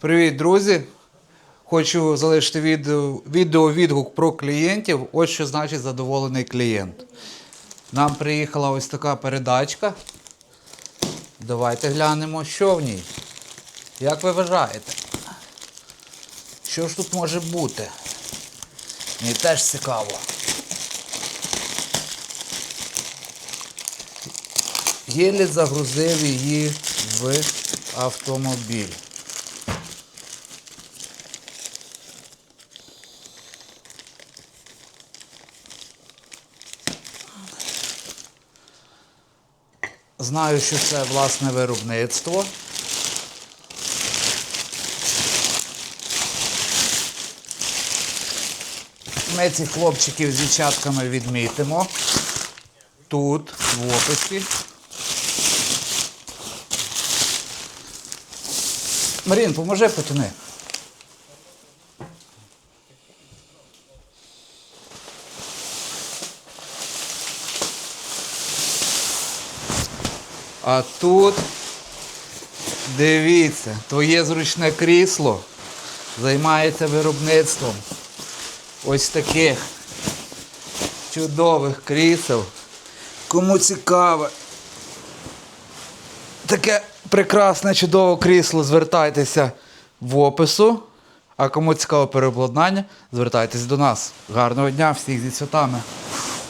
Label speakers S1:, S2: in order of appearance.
S1: Привіт, друзі! Хочу залишити відео, відгук про клієнтів. Ось що значить задоволений клієнт. Нам приїхала ось така передачка. Давайте глянемо, що в ній. Як ви вважаєте? Що ж тут може бути? Мені теж цікаво. Єлі загрузив її в автомобіль. Знаю, що це власне виробництво. Ми цих хлопчиків з дівчатками відмітимо. Тут, в описі. Марін, поможи потяни. А тут дивіться, твоє зручне крісло займається виробництвом ось таких чудових крісел. Кому цікаве таке прекрасне чудове крісло, звертайтеся в опису. А кому цікаве переобладнання, звертайтесь до нас. Гарного дня, всіх зі святами!